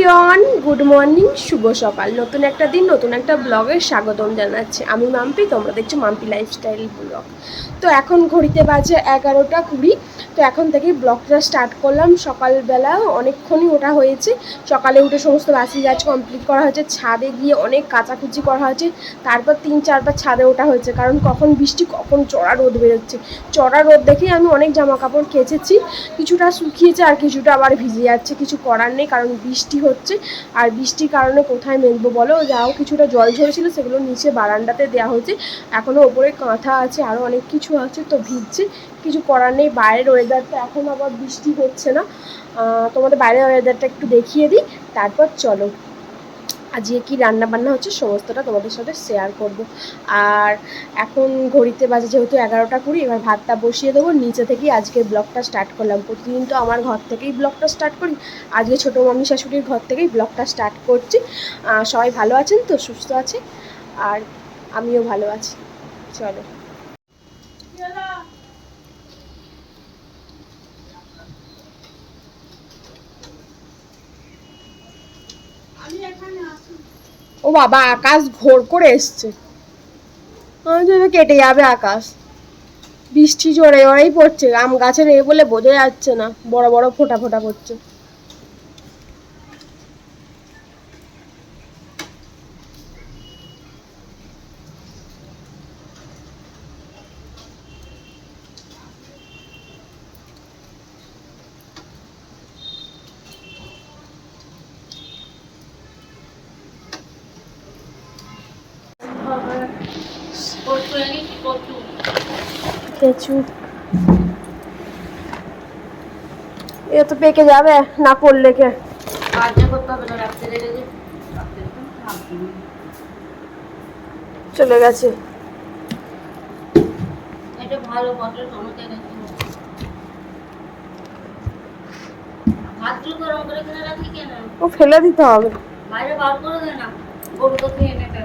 Everyone, good morning, শুভ সকাল। নতুন একটা দিন, নতুন একটা ব্লগে স্বাগতম জানাচ্ছি। আমি মাম্পি, তোমরা দেখছ মাম্পি লাইফস্টাইল ব্লগ তো এখন ঘড়িতে বাজে এগারোটা কুড়ি। তো এখন থেকেই ব্লগটা স্টার্ট করলাম। সকালবেলা অনেকক্ষণই ওটা হয়েছে। সকালে উঠে সমস্ত বাসি কাজ কমপ্লিট করা হয়েছে। ছাদে গিয়ে অনেক কাচাকুচি করা হয়েছে। তারপর তিন চারবার ছাদে ওঠা হয়েছে। কারণ কখন বৃষ্টি, কখন চড়া রোদ বেরোচ্ছে। চড়া রোদ দেখেই আমি অনেক জামা কাপড় কেচেছি। কিছুটা শুকিয়েছে আর কিছুটা আবার ভিজে যাচ্ছে। কিছু করার নেই কারণ বৃষ্টি হচ্ছে। আর বৃষ্টির কারণে কোথায় মেলবো বলো? যাও, কিছুটা জল ঝরেছিল, সেগুলো নিচে বারান্দাতে দেওয়া হয়েছে। এখনও ওপরে কাঁথা আছে আরও অনেক কিছু আছে তো ভিজছে। কিছু করার নেই, বাইরের ওয়েদারটা এখন আবার বৃষ্টি হচ্ছে না। তোমাদের বাইরের ওয়েদারটা একটু দেখিয়ে দিই, তারপর চলো। আজকে কি রান্না বান্না হচ্ছে সমস্তটা তোমাদের সাথে শেয়ার করব। আর এখন ঘড়িতে বাজে যেহেতু এগারোটা কুড়ি, এবার ভাতটা বসিয়ে দেবো। নিচে থেকেই আজকে ব্লগটা স্টার্ট করলাম। প্রতিদিন তো আমার ঘর থেকেই ব্লগটা স্টার্ট করি। আজকে ছোটো মামি শাশুড়ির ঘর থেকেই ব্লগটা স্টার্ট করছি। সবাই ভালো আছেন তো? সুস্থ আছে? আর আমিও ভালো আছি। চলো। ও বাবা, আকাশ ঘোর করে এসছে। কেটে যাবে আকাশ। বৃষ্টি জোরে জোরেই পড়ছে, আম গাছের এ বলে বোঝা যাচ্ছে না, বড় বড় ফোটা ফোটা পড়ছে এ তো পেকে যাবে না করলে কে? চলে গেছে। ভালো বটল টমেটো রেখে ভাতগুলো গরম করে কিনে রাখি কেন? ও ফেলে দিতে হবে। বাইরে বার করে দে না গরু তো খেয়ে নেবে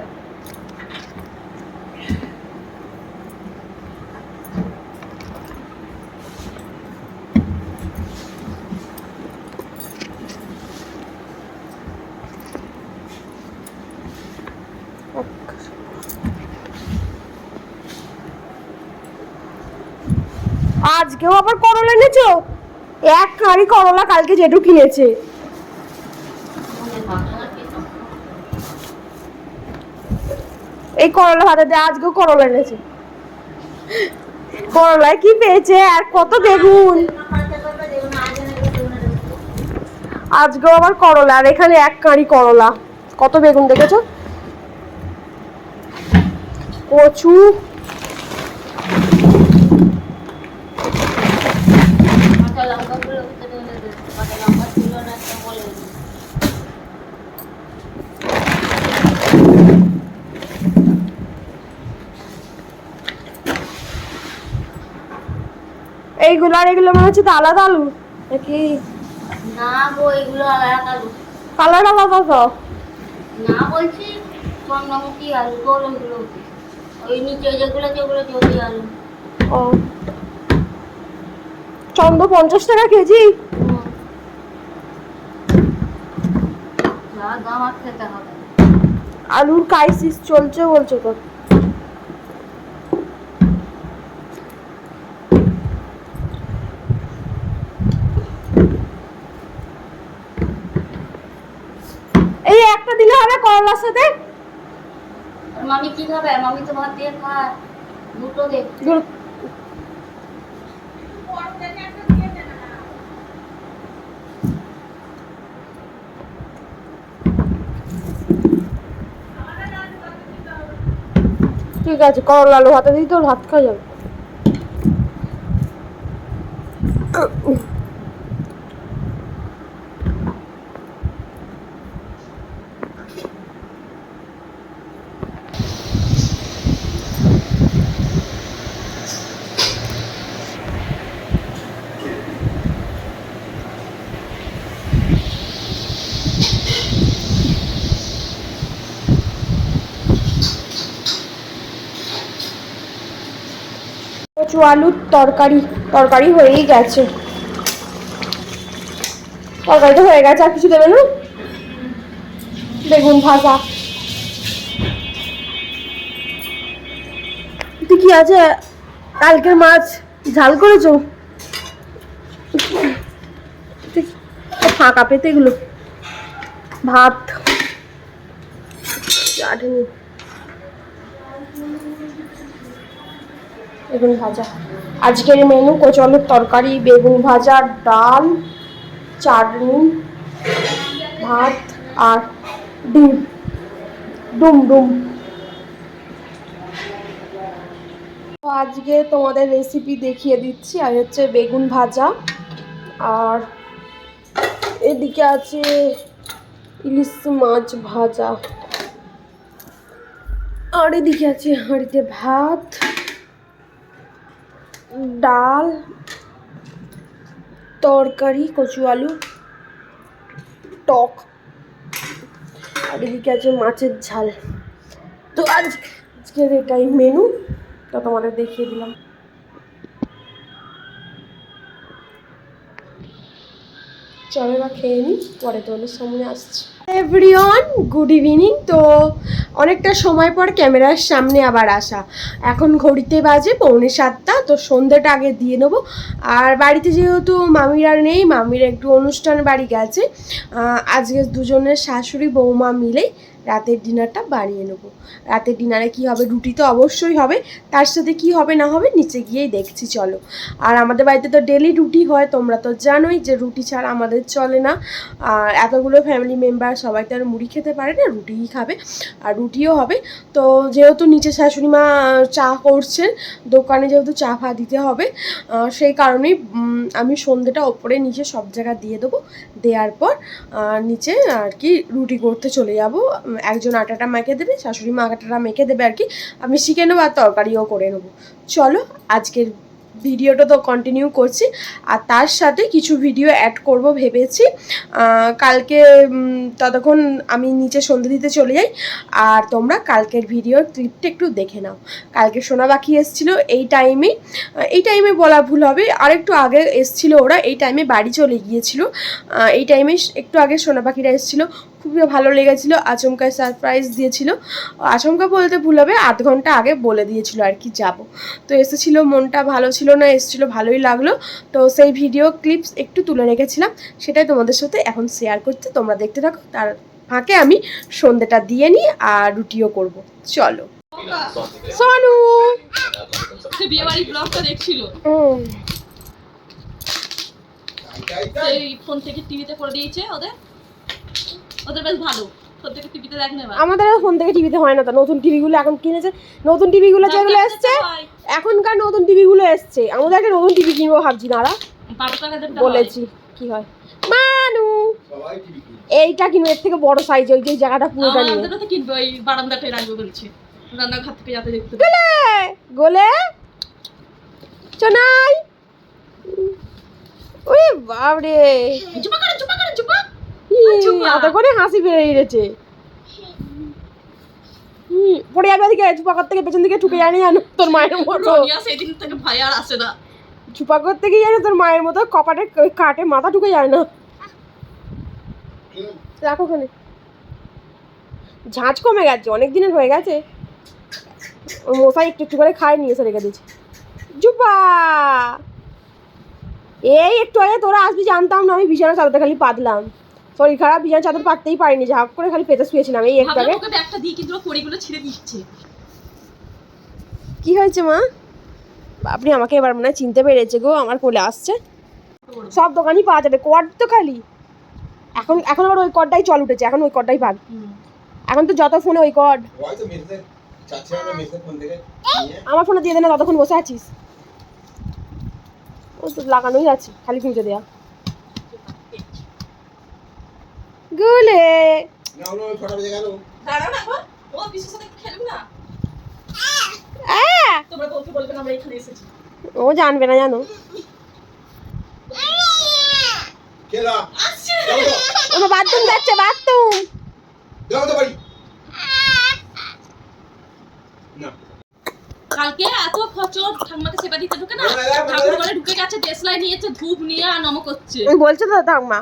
আজকেও আবার করলা এনেছো এক কাঁড়ি করলা কালকে জেঠু কিনেছে এই করলা ভাতে দিয়ে আজকেও করলা এনেছে। করলায় কি পেয়েছে আর কত বেগুন? আজকেও আবার করলা, আর এখানে এক কাঁড়ি করলা। কত বেগুন দেখেছ? কাঁচা লঙ্কাগুলো ভিতরে এনে দে। কাঁচা লঙ্কা ছিল না একটা বলে দে। এইগুলো আর এগুলো মনে হচ্ছে তো আলাদা আলু? নাকি? না গো এগুলো আলাদা আলু। কালার আলাদা তো। না বলছি চন্দ্রমুখী আলু গোল ওইগুলো ওই নিচে যেগুলো যেগুলো জমি আলু। ও। চন্দ্র পঞ্চাশ টাকা কেজি? আলুর ক্রাইসিস চলছে বলছো তো এই একটা দিলে হবে করলার সাথে আর খাবে মামি দিয়ে দুটো ঠিক আছে করলা আলু ভাতে দিই তোর ভাত খাওয়া যাবে। কচু আলুর তরকারি তরকারি হয়েই গেছে। তরকারিটা হয়ে গেছে, আর কিছু দেবে বেগুন ভাজা। কি আছে কালকের মাছ ঝাল করেছ? ফাঁকা পেতে এগুলো। ভাত। চাটনি বেগুন ভাজা। আজকের মেনু কচলের তরকারি, বেগুন ভাজা, ডাল, চাটনি, ভাত আর ডিম। ডুম ডুম। তো আজকে তোমাদের রেসিপি দেখিয়ে দিচ্ছি। আর হচ্ছে বেগুন ভাজা। আর এদিকে আছে ইলিশ মাছ ভাজা। আর এদিকে আছে হাঁড়িতে ভাত। ডাল, তরকারি, কচু আলু, টক, আর এদিকে আছে মাছের ঝাল। তো আজ, আজকের এটাই মেনু তো তোমাদের দেখিয়ে দিলাম। চলো এবার খেয়ে নিই পরে তোমাদের সামনে আসছি। এভরিওয়ান গুড ইভিনিং তো অনেকটা সময় পর ক্যামেরার সামনে আবার আসা। এখন ঘড়িতে বাজে পৌনে সাতটা, তো সন্ধ্যাটা আগে দিয়ে নেব। আর বাড়িতে যেহেতু মামিরা নেই, মামিরা একটু অনুষ্ঠান বাড়ি গেছে আজকে দুজনের শাশুড়ি বৌমা মিলেই রাতের ডিনারটা বাড়িয়ে নেব। রাতের ডিনারে কি হবে? রুটি তো অবশ্যই হবে। তার সাথে কি হবে, না হবে, নিচে গিয়েই দেখছি, চলো। আর আমাদের বাড়িতে তো ডেলি রুটি হয়, তোমরা তো জানোই যে রুটি ছাড়া আমাদের চলে না। আর এতগুলো ফ্যামিলি মেম্বার সবাই তো আর মুড়ি খেতে পারে না, রুটিই খাবে। আর রুটিও হবে। তো যেহেতু নিচে শাশুড়ি মা চা করছেন, দোকানে যেহেতু চা ফা দিতে হবে সেই কারণেই আমি সন্ধ্যেটা ওপরে নিচে সব জায়গা দিয়ে দেবো। দেওয়ার পর নিচে আর কি রুটি করতে চলে যাব। একজন আটাটা মেখে দেবে, শাশুড়ি মা আটাটা মেখে দেবে আর কি। আমি শিখে নেব আর তরকারিও করে নেব। চলো, আজকের ভিডিওটা তো কন্টিনিউ করছি। আর তার সাথে কিছু ভিডিও অ্যাড করব ভেবেছি। কালকে ততক্ষণ আমি নিচে সন্ধে দিতে চলে যাই। আর তোমরা কালকের ভিডিওর ক্লিপটা একটু দেখে নাও। কালকে সোনা পাখি এসেছিল এই টাইমে এই টাইমে বলা ভুল হবে। আর একটু আগে এসছিল ওরা, এই টাইমে বাড়ি চলে গিয়েছিল। এই টাইমে একটু আগে সোনা পাখিরা এসেছিল। খুবই ভালো লেগেছিল আচমকায় সারপ্রাইজ দিয়েছিল। আচমকা বলতে ভুল হবে আধ ঘণ্টা আগে বলে দিয়েছিল আর কি যাব। তো এসেছিল মনটা ভালো ছিল না এসেছিল ভালোই লাগল। তো সেই ভিডিও ক্লিপস একটু তুলে রেখেছিলাম সেটাই তোমাদের সাথে এখন শেয়ার করতে তোমরা দেখতে থাকো তার ফাঁকে আমি সন্ধেটা দিয়ে নিই আর রুটিও করব। চলো। সোনু! সে ব্লগটা দেখছিল। সেই ফোন থেকে টিভিতে করে দিয়েছে ওদের। ওদের বেশ ভালো। আমাদের ফোন থেকে টিভিতে হয় না তো নতুন টিভিগুলো এখন কিনেছে। নতুন টিভিগুলো যেগুলো এসছে এখনকার নতুন টিভিগুলো এসছে। আমাদের একটা নতুন টিভি কিনবো ভাবছি দাঁড়া। দেড়টা বলেছি কি হয়। মানু এইটা কিনবো এর থেকে বড় সাইজ ওই যে জায়গাটা পুরোটা নিয়ে। তো কিনবো ওই বারান্দাটাই রাখব বলছি। রান্নাঘর থেকে যাতে দেখতে পাই। গোলে গোলে। চনাই। ওই বাবরে চুপা করে চুপা। এত করে হাসি বেরিয়ে গেছে পড়ে যাবে ওদিকে চুপাকর থেকে পেছন দিকে ঠুকে জানি জানো তোর মায়ের মতো। সেদিন থেকে ভয় আর আসে না। চুপাকর থেকে জানো তোর মায়ের মতো কপাটে কাটে মাথা ঠুকে যায় না। রাখো ওখানে। ঝাঁঝ কমে গেছে অনেক দিনের হয়ে গেছে। মশাই একটু একটু করে খায় নিয়ে এসে রেখে দিয়েছে। জুপা এই একটু আগে তোরা আসবি জানতাম না আমি বিছানা চাদরটা খালি পাতলাম। শরীর খারাপ বিছানা চাদর পাততেই পারিনি ঝাঁপ করে খালি পেতে শুয়েছিলাম এই একটু ব্যাগটা দিয়ে কিন্তু ও কড়িগুলো ছিঁড়ে দিচ্ছে। কি হয়েছে মা? আপনি আমাকে এবার মনে হয় চিনতে পেরেছে গো আমার কোলে আসছে। সব দোকানই পাওয়া যাবে কড তো খালি। এখন এখন আবার ওই কডটাই চল উঠেছে এখন ওই কডটাই পাবি এখন তো যত ফোনে ওই নিয়ে আমার ফোনে দিয়ে দে না ততক্ষণ বসে আছিস। ও তো লাগানোই আছে খালি খুঁজে দেয়া গুলে না হলো ছটা বেজে গেল দাঁড়াও না গো। ও বিশুর সাথে একটু খেলবে না আহ! তোমরা তো ওকে বলবে না আমরা এখানে এসেছি। ও জানবে না জানো। ও বাথরুম যাচ্ছে বাথরুম। যাব তো বাড়ি। না। কালকে এত খচর ঠাম্মাকে সেবা দিতে ঢুকে না। ঠাকুর ঘরে ঢুকে গেছে দেশলাই নিয়েছে ধূপ নিয়ে আর নমক করছে বলছে তো ঠাকুমা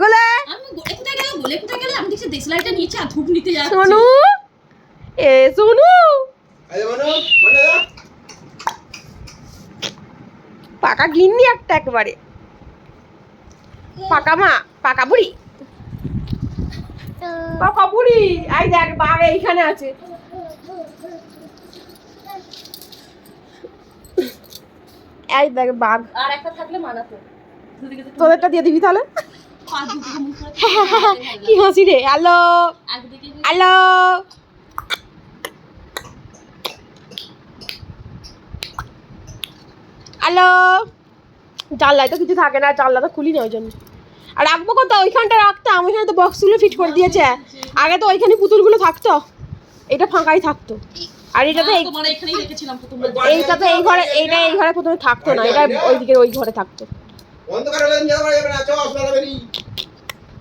গুলে। আমি গো- একটু কোথায় গেলে? আমি দেখছি দেশলাইটা নিয়েছে আর ধূপ নিতে যাচ্ছে। সোনু? এ সোনু? মনো মনো পাকা গিন্নি একটা একবারে। পাকা মা পাকা বুড়ি। পাকা বুড়ি এই দেখ বাঘ এইখানে আছে। এই দেখ বাঘ। আর একটা থাকলে মানাতো। তোদেরটা দিয়ে দিবি তাহলে? কি হাসি রে? হ্যালো। একদিকে হ্যালো হ্যালো জানলায় তো কিছু থাকে না জানলা তো খুলি না ওই জন্য। আর রাখব কোথাও ওইখানটা রাখতাম ওইখানে তো বক্সগুলো ফিট করে দিয়েছে। আগে তো ওইখানে পুতুলগুলো থাকতো এটা ফাঁকাই থাকতো। আর এটা তো এইটা তো এই ঘরে এইটা এই ঘরে প্রথমে থাকতো না এটা ওইদিকে ওই ঘরে থাকতো। অন্ধকার হলে নিয়ে যাওয়া যাবে না চল আসলে বেরি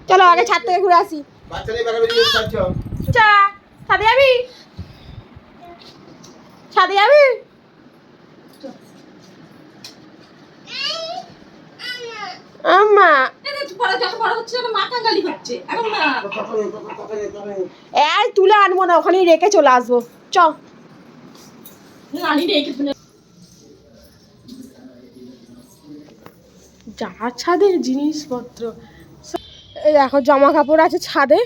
চলো আগে ছাদ থেকে ঘুরে আসি। বাচ্চা নিয়ে বেড়াবে নিয়ে যাচ্ছ চা ছাদে যাবি? ছাদে যাবি? আম্মা। পড়া যত বড় হচ্ছে তত মা কাঙ্গালি হচ্ছে। এখন না এই তুলে আনব না ওখানেই রেখে চলে আসব। চ। রেখে যা ছাদের জিনিসপত্র দেখো জামা কাপড় আছে ছাদে,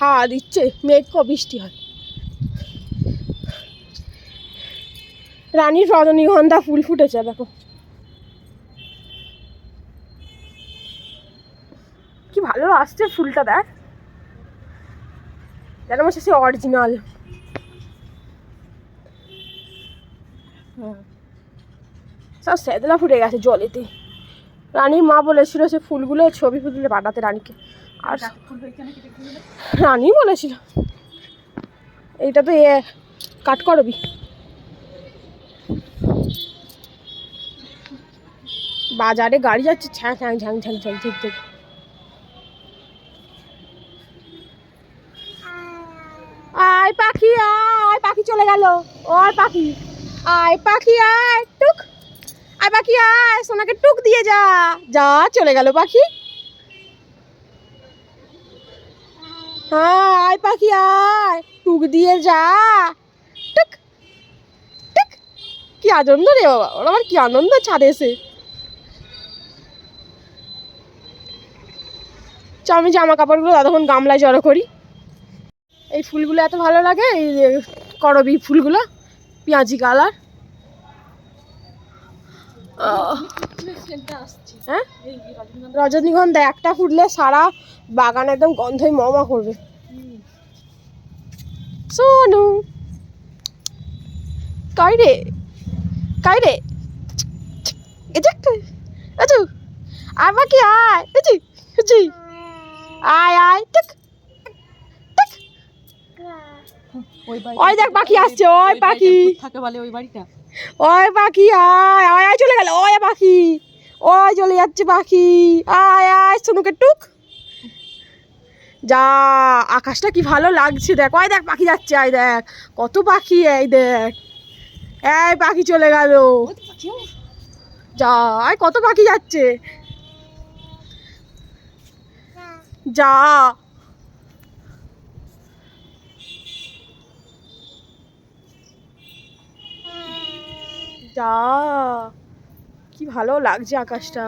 হাওয়া দিচ্ছে, মেঘ ক বৃষ্টি হয়। রানীর রজনীগন্ধা ফুল ফুটেছে, দেখো। কি ভালো আসছে ফুলটা, দেখ। যেন আমার সে অরিজিনাল সব সেদলা ফুটে গেছে জলেতে। রানীর মা বলেছিল সে ফুলগুলো ছবি ফুটলে পাঠাতে রানীকে। আর রানী বলেছিল। এইটা তো এ কাট করবি বাজারে গাড়ি যাচ্ছে ছ্যাঁ ছ্যাঁ ঝ্যাং ঝ্যাং ঝ্যাং ঠিক ঠিক আয় পাখি আয় পাখি চলে গেল। ওই পাখি। আয় পাখি আয় টুক। আয় পাখি আয়, সোনাকে টুক দিয়ে যা। যা, চলে গেল পাখি। হ্যাঁ আয় পাখি, আয়। টুক দিয়ে যা। টুক টুক। কি আনন্দ রে বাবা ওর আবার কি আনন্দ ছাদে এসে। চ আমি জামা কাপড়গুলো ততক্ষণ গামলায় জড়ো করি। এই ফুলগুলো এত ভালো লাগে, এই করবি ফুলগুলো, পেঁয়াজি কালার। হ্যাঁ রজনীগন্ধা একটা ফুটলে সারা বাগান একদম গন্ধই মমা করবে। সোনু। কাই রে? কাই রে? এজে আচু আয় বাকি আয়। আয় আয়। টিক টিক। ওই দেখ পাখি আসছে ওই পাখি। থাকে বলে ওই বাড়িটা। ওই পাখি, আয় আয় আয়, চলে গেল। ওই পাখি, ওই চলে যাচ্ছে পাখি। আয় আয়, সোনুকে টুক। যা, আকাশটা কি ভালো লাগছে দেখ। ওই দেখ, পাখি যাচ্ছে, আয় দেখ। কত পাখি, এই দেখ। এই পাখি চলে গেল। যা, আয়, কত পাখি যাচ্ছে। যা যা কি ভালো লাগছে আকাশটা।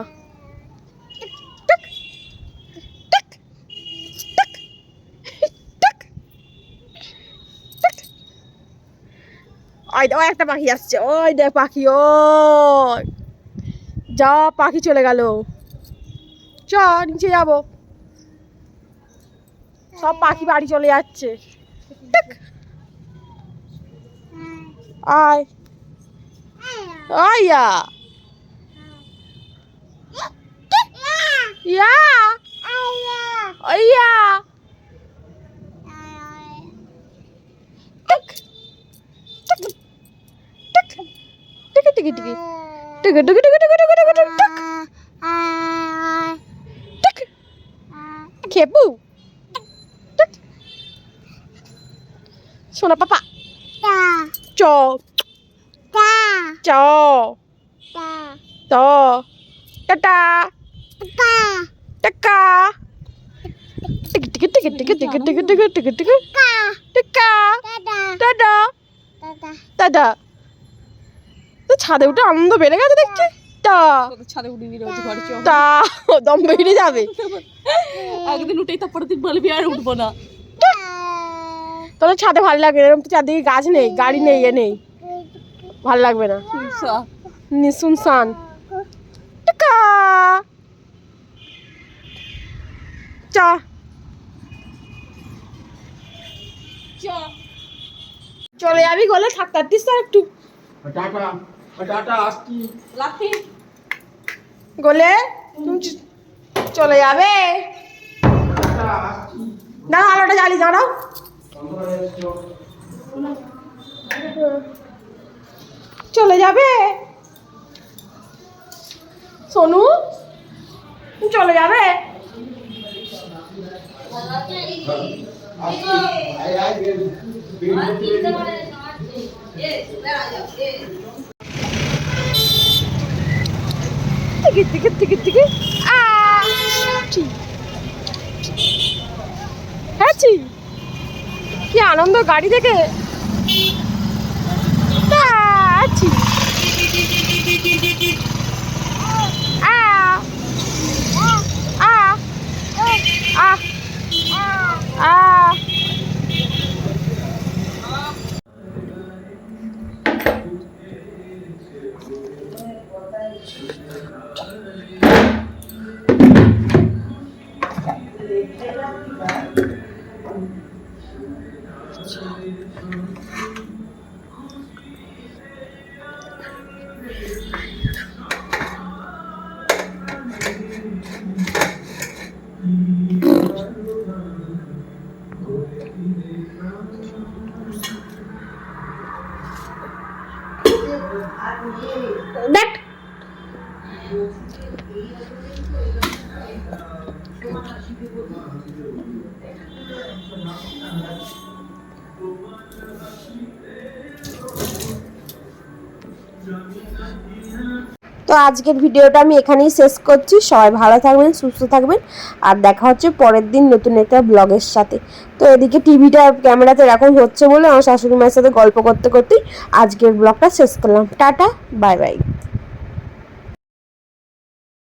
ওই একটা পাখি আসছে। ওই দেখ পাখি ও যা পাখি চলে গেল। চ নিচে যাব। সব পাখি বাড়ি চলে যাচ্ছে। Oh ya. Ya. Oh iya. Kebu. Suara papa. Ya. Coba. চ। ত। টাটা। টাকা। ছাদে উঠে আনন্দ বেড়ে গেছে ছাদে দম যাবে। উঠবো না। তোদের ছাদে ভালো লাগে এরকম চারদিকে গাছ নেই গাড়ি নেই এ নেই। ভালো লাগবে না। নিশুনশান চা। চলে যাবি গলে থাকতার দিস আর একটু। গলে চলে যাবে। দাঁড়া আলোটা জ্বালি দাঁড়াও। চলে যাবে। সোনু চলে যাবে? Ticket ticket ticket ticket. হ্যাঁ কি আনন্দ গাড়ি দেখে। যাচ্ছি Ah! দেখ তো আজকের ভিডিওটা আমি এখানেই শেষ করছি। সবাই ভালো থাকবেন, সুস্থ থাকবেন। আর দেখা হচ্ছে পরের দিন নতুন একটা ব্লগের সাথে। তো এদিকে টিভিটা ক্যামেরাতে এরকম হচ্ছে বলে আমার শাশুড়ি মায়ের সাথে গল্প করতে করতেই আজকের ব্লগটা শেষ করলাম। Tata, bye bye.